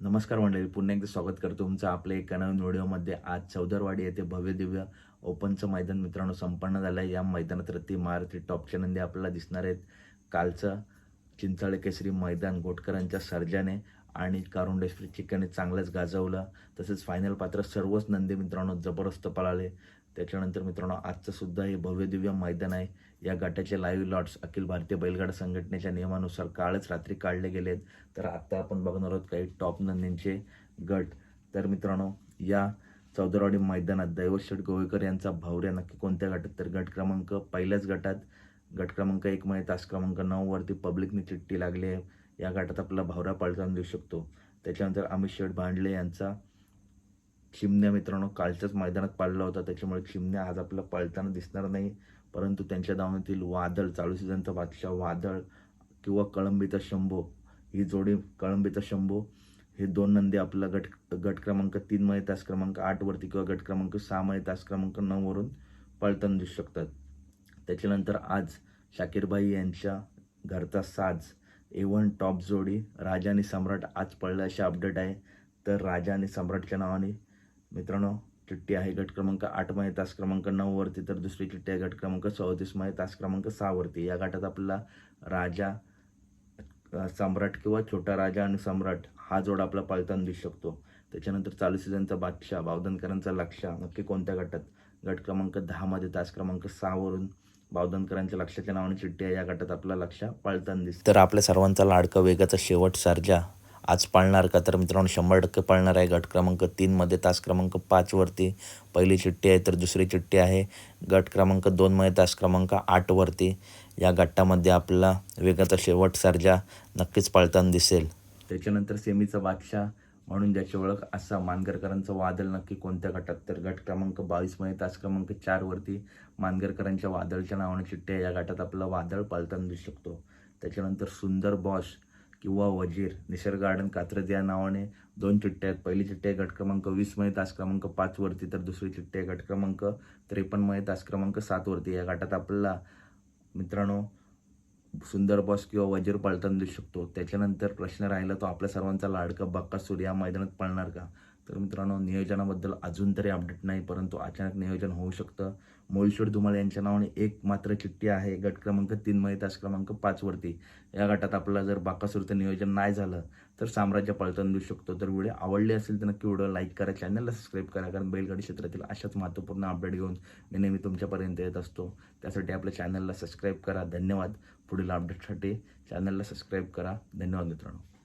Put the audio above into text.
नमस्कार मंडळी पुन्हा एकदा स्वागत करतो तुमचं आपल्या एका नवीन व्हिडिओमध्ये. आज चौदरवाडी येथे भव्य दिव्य ओपनचं मैदान मित्रांनो संपन्न झालं आहे. या मैदानात रत्ती मारुती टॉपच्या नंदी आपल्याला दिसणार आहेत कालचं चिंचाळे केसरी मैदान गोटकरांच्या सर्जाने. आणि कारुंडेश्वरी चिकनने चांगलंच गाजवलं. तसेच फायनल पात्र सर्वच नंदी मित्रांनो जबरदस्त पळाले त्याच्यानंतर मित्रांनो आजचं सुद्धा हे भव्य दिव्य मैदान आहे. या गटाचे लाईव्ह लॉट्स अखिल भारतीय बैलगाडा संघटनेच्या नियमानुसार कालच रात्री काढले गेलेत. तर आत्ता आपण बघणार आहोत काही टॉप नंदींचे गट. तर मित्रांनो या चौदरवाडी मैदानात दैवशेठ गोवेकर यांचा भावऱ्या नक्की कोणत्या गटात? तर गट क्रमांक पहिल्याच गटात. गट क्रमांक एकमध्ये तास क्रमांक नऊवरती पब्लिकनी चिठ्ठी लागली आहे. या गटात आपला भावरा पळताना देऊ शकतो. त्याच्यानंतर अमित शेठ भांडले यांचा चिमण्या मित्रांनो कालच्याच मैदानात पाळला होता. त्याच्यामुळे चिमण्या आज आपला पळताना दिसणार नाही. परंतु त्यांच्या दावणीतील वादळ चालू सीझनचा बादशाह वादळ किंवा कळंबीचा शंभो ही जोडी कळंबीचा शंभो हे दोन नंदी आपला गट गट क्रमांक तीनमध्ये तास क्रमांक आठवरती किंवा गट क्रमांक सहामध्ये तास क्रमांक नऊवरून पळताना दिसू शकतात. त्याच्यानंतर आज शाकीरबाई यांच्या घरचा साज ए वन टॉप जोडी. राजा आणि सम्राट आज पडलं असे अपडेट आहे. तर राजा आणि सम्राटच्या नावाने मित्रांनो चिठ्ठी आहे गट क्रमांक आठमध्ये तास क्रमांक नऊवरती तर दुसरी चिठ्ठी आहे गट क्रमांक चौतीसमध्ये तास क्रमांक सहावरती या गटात आपला राजा सम्राट किंवा छोटा राजा आणि सम्राट हा जोड आपला पाळताना दिसू शकतो. त्याच्यानंतर चालू सीझनचा बादशाह बावधनकरांचा लक्षा नक्की कोणत्या गटात? गट क्रमांक दहामध्ये तास क्रमांक सहावरून बावधनकरांच्या लक्षाच्या नावाने चिठ्ठी आहे. या गटात आपला लक्ष पाळताना दिसतं तर आपल्या सर्वांचा लाडका वेगाचा शेवट सर्जा. आज पाळणार का? तर मित्रांनो शंभर टक्के पाळणार आहे गट क्रमांक तीनमध्ये तास क्रमांक पाचवरती पहिली चिठ्ठी आहे तर दुसरी चिठ्ठी आहे गट क्रमांक दोनमध्ये तास क्रमांक आठवरती या गटामध्ये आपला वेगाचा शेवट सर्जा नक्कीच पाळताना दिसेल. त्याच्यानंतर सेमीचा बादशाह म्हणून ज्याची ओळख असा मानगरकरांचं वादळ नक्की कोणत्या गटात? तर गट क्रमांक बावीसमध्ये तास क्रमांक चारवरती मानगरकरांच्या वादळच्या नावाने चिठ्ठ्या या गटात आपला वादळ पालताना दिसू शकतो. त्याच्यानंतर सुंदर बॉश किंवा वजीर निसर्ग गार्डन कात्रज या नावाने दोन चिठ्ठ्या आहेत. पहिली चिठ्ठी आहे गट क्रमांक वीसमध्ये तास क्रमांक पाचवरती तर दुसरी चिठ्ठी आहे गट क्रमांक त्रेपन्नमध्ये तास क्रमांक सातवरती या गटात आपल्याला मित्रांनो सुंदर बॉस किंवा वजीर पाळताना दिसू शकतो. त्याच्यानंतर प्रश्न राहिला तो आपल्या सर्वांचा लाडका बक्कासूर या मैदानात पळणार का? तर मित्रांनो नियोजनाबद्दल अजून तरी अपडेट नाही परंतु अचानक नियोजन होऊ शकतं. मोळशेड धुमाळ यांच्या नावाने एक मात्र चिठ्ठी आहे गट क्रमांक तीनमध्ये तास क्रमांक पाचवरती या गटात आपल्याला जर बाकासुरचं नियोजन नाही झालं तर साम्राज्य पळताना देऊ शकतो. तर व्हिडिओ आवडले असेल तर नक्की व्हिडिओ लाईक करा चॅनलला सबस्क्राईब करा कारण बैलगाडी क्षेत्रातील अशाच महत्त्वपूर्ण अपडेट घेऊन मी नेहमी तुमच्यापर्यंत येत असतो. त्यासाठी आपल्या चॅनलला सबस्क्राईब करा. धन्यवाद. पुढील अपडेटसाठी चॅनलला सबस्क्राईब करा. धन्यवाद मित्रांनो.